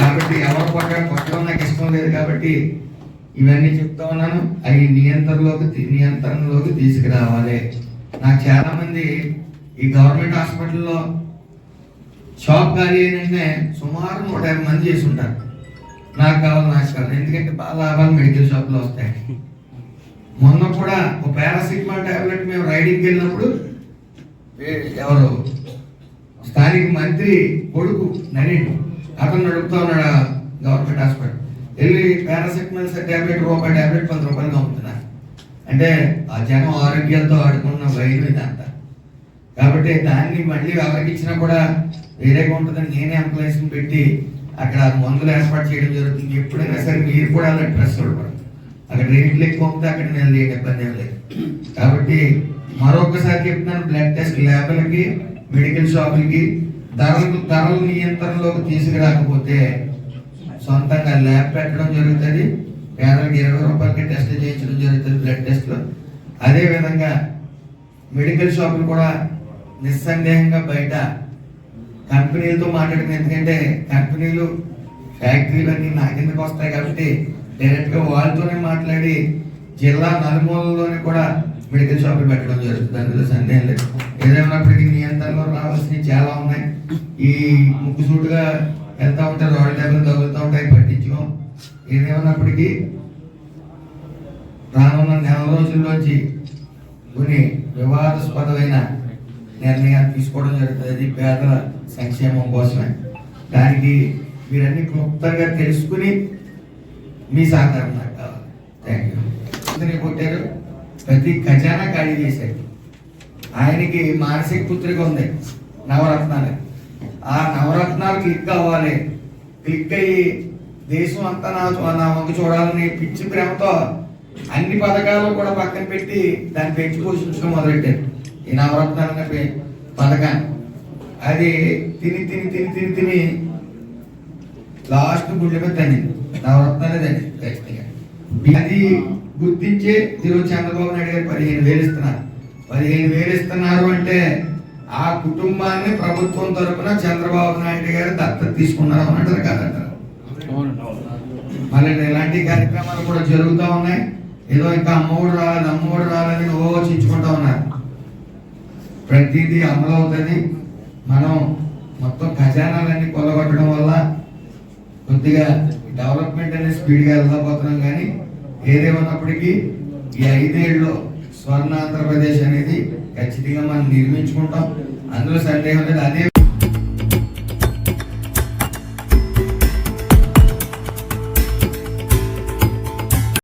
కాబట్టి ఎవరు కొట్టడం కొట్టడం నాకు ఇష్టం లేదు కాబట్టి ఇవన్నీ చెప్తా ఉన్నాను. అవి నియంత్రణలోకి నియంత్రణలోకి తీసుకురావాలి. నాకు చాలామంది ఈ గవర్నమెంట్ హాస్పిటల్లో షాప్ ఖాళీ అయినంటే సుమారు నూట యాభై మంది చేసి ఉంటారు. నాకు కావాలి నాకు కావాలి ఎందుకంటే బాగా లాభాలు మెడికల్ షాప్లో వస్తాయి. మొన్న కూడా ఒక పారాసిటమాల్ టాబ్లెట్ మేము రైడింగ్కి వెళ్ళినప్పుడు ఎవరు? స్థానిక మంత్రి కొడుకు నరేన్ అతను నడుపుతా ఉన్నాడు గవర్నమెంట్ హాస్పిటల్. వెళ్ళి పారాసిటమాల్ టాబ్లెట్ రూపాయి ట్యాబ్లెట్ పది రూపాయలు అమ్ముతున్నారు అంటే ఆ జనం ఆరోగ్యాలతో ఆడుకున్న వైద్యం ఇదంతా కాబట్టి దాన్ని మళ్ళీ ఎవరికి ఇచ్చినా కూడా వేరేగా ఉంటుందని నేనే ఎంప్లాయీస్ పెట్టి అక్కడ మందులు ఏర్పాటు చేయడం జరుగుతుంది. ఎప్పుడైనా సరే మీరు కూడా అలా డ్రెస్ చూడకూడదు అక్కడ రేట్లు ఎక్కువ ఉంటే అక్కడ నేను లేని ఇబ్బంది ఏం లేదు. కాబట్టి మరొకసారి చెప్తున్నాను బ్లడ్ టెస్ట్ ల్యాబ్లకి మెడికల్ షాపులకి ధరలు ధరల నియంత్రణలోకి తీసుకురాకపోతే సొంతంగా ల్యాబ్ పెట్టడం జరుగుతుంది. పేదలకు ఇరవై రూపాయలకి టెస్ట్ చేయించడం జరుగుతుంది బ్లడ్ టెస్ట్లు అదేవిధంగా మెడికల్ షాపులు కూడా నిస్సందేహంగా బయట కంపెనీలతో మాట్లాడిన ఎందుకంటే కంపెనీలు ఫ్యాక్టరీలు అన్నీ నా కిందకు వస్తాయి కాబట్టి డైరెక్ట్గా వాళ్ళతోనే మాట్లాడి జిల్లా నలుమూలలోనే కూడా మెడికల్ షాపులు పెట్టడం జరుగుతుంది. అందులో సందేహం లేదు. ఏదేమైనప్పటికీ నియంత్రణలో రావాల్సినవి చాలా ఉన్నాయి. ఈ ముక్కుసూటుగా ఎంత ఉంటాయి రోడ్డు దెబ్బలు తగులుతూ ఉంటాయి పట్టించుకోం. ఏదేమైనప్పటికీ రానున్న నెల రోజుల్లోంచి కొన్ని వివాదాస్పదమైన నిర్ణయాలు తీసుకోవడం జరుగుతుంది. పేదల సంక్షేమం కోసమే. దానికి మీరన్నీ క్లుప్తంగా తెలుసుకుని మీ సహకారం నాకు కావాలి. థ్యాంక్ యూ అందరినీ కొట్టారు. ప్రతి ఖజానా ఖాళీ చేశాడు. ఆయనకి మానసిక పుత్రిక ఉంది నవరత్నాలు. ఆ నవరత్నాలు క్లిక్ అవ్వాలి క్లిక్ అయ్యి దేశం అంతా నా నా వంక చూడాలని పిచ్చి ప్రేమతో అన్ని పథకాలు కూడా పక్కన పెట్టి దాన్ని పెంచి పోషించడం మొదలెట్టారు ఈ నవరత్నాలు అనే పథకాన్ని. అది తిని తిని తిని తిని తిని లాస్ట్ గుండె మీద తన్నింది. నవరత్నాలే తన్నింది. ఖచ్చితంగా అది గుర్తించి ఈరోజు చంద్రబాబు నాయుడు గారు పదిహేను వేలు ఇస్తున్నారు. పదిహేను వేలు ఇస్తున్నారు అంటే ఆ కుటుంబాన్ని ప్రభుత్వం తరపున చంద్రబాబు నాయుడు గారు దత్తత తీసుకున్నారు అని అంటారు కాదంటారు మళ్ళీ ఇలాంటి కార్యక్రమాలు కూడా జరుగుతూ ఉన్నాయి. ఏదో ఇంకా అమ్మఒడు రాలేదు అమ్మఒడు రాలేదని ఓ చించుకుంటా ఉన్నారు. ప్రతిదీ అమలు అవుతుంది. మనం మొత్తం ఖజానాలన్నీ కొల్లగొట్టడం వల్ల కొద్దిగా డెవలప్మెంట్ అనేది స్పీడ్గా వెళ్ళకపోతున్నాం కానీ ఏదేమన్నప్పటికీ ఈ ఐదేళ్ళలో స్వర్ణ ఆంధ్రప్రదేశ్ అనేది ఖచ్చితంగా మనం నిర్మించుకుంటాం. అందులో సందేహం లేదు. అదే